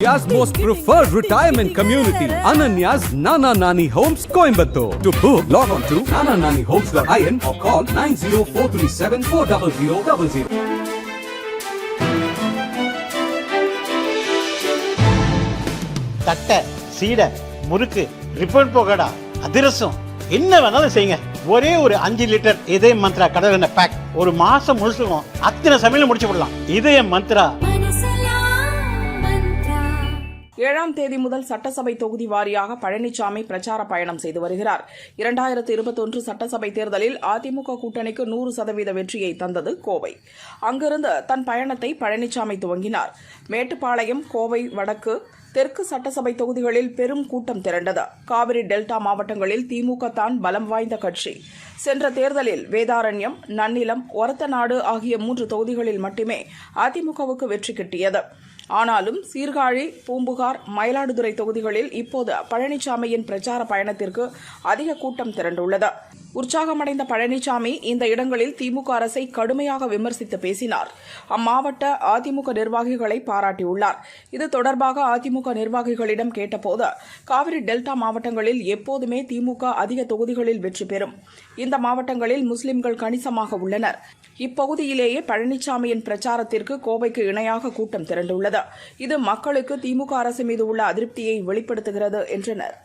India's most preferred retirement community, Ananya's Nana Nani Homes, Coimbatore. To book, log on to nanananihomes.in or call 90437 தட்டை சீடை முறுக்கு ribbon போகடா அதிரசம் என்ன வேணாலும் செய்யுங்க ஒரே ஒரு அஞ்சு லிட்டர் இதய மந்த்ரா கடல் எண்ணெய் பேக் ஒரு மாசம் முழுசுக்கும் அத்தனை சமையல முடிச்சு விடலாம் இதய மந்த்ரா ஏழாம் தேதி முதல் சட்டசபை தொகுதி வாரியாக பழனிசாமி பிரச்சார பயணம் செய்து வருகிறார். இரண்டாயிரத்து இருபத்தொன்று சட்டசபை தேர்தலில் அதிமுக கூட்டணிக்கு நூறு சதவீத வெற்றியை தந்தது கோவை. அங்கிருந்து தன் பயணத்தை பழனிசாமி துவங்கினார். மேட்டுப்பாளையம் கோவை வடக்கு தெற்கு சட்டசபை தொகுதிகளில் பெரும் கூட்டம் திரண்டது. காவிரி டெல்டா மாவட்டங்களில் திமுக தான் பலம் வாய்ந்த கட்சி. சென்ற தேர்தலில் வேதாரண்யம் நன்னிலம் ஒரத்தநாடு ஆகிய மூன்று தொகுதிகளில் மட்டுமே அதிமுகவுக்கு வெற்றி கிட்டியது. ஆனாலும் சீர்காழி பூம்புகார் மயிலாடுதுறை தொகுதிகளில் இப்போது பழனிசாமியின் பிரச்சார பயணத்திற்கு அதிக கூட்டம் திரண்டுள்ளது. உற்சாகமடைந்த பழனிசாமி இந்த இடங்களில் திமுக அரசை கடுமையாக விமர்சித்து பேசினார். அம்மாவட்ட அதிமுக நிர்வாகிகளை பாராட்டியுள்ளார். இது தொடர்பாக அதிமுக நிர்வாகிகளிடம் கேட்டபோது காவிரி டெல்டா மாவட்டங்களில் எப்போதுமே திமுக அதிக தொகுதிகளில் வெற்றி பெறும். இந்த மாவட்டங்களில் முஸ்லிம்கள் கணிசமாக உள்ளனர். இப்பகுதியிலேயே பழனிசாமியின் பிரச்சாரத்திற்கு கோவைக்கு இணையாக கூட்டம் திரண்டுள்ளது. இது மக்களுக்கு திமுக அரசு மீது உள்ள அதிருப்தியை வெளிப்படுத்துகிறது என்றனர்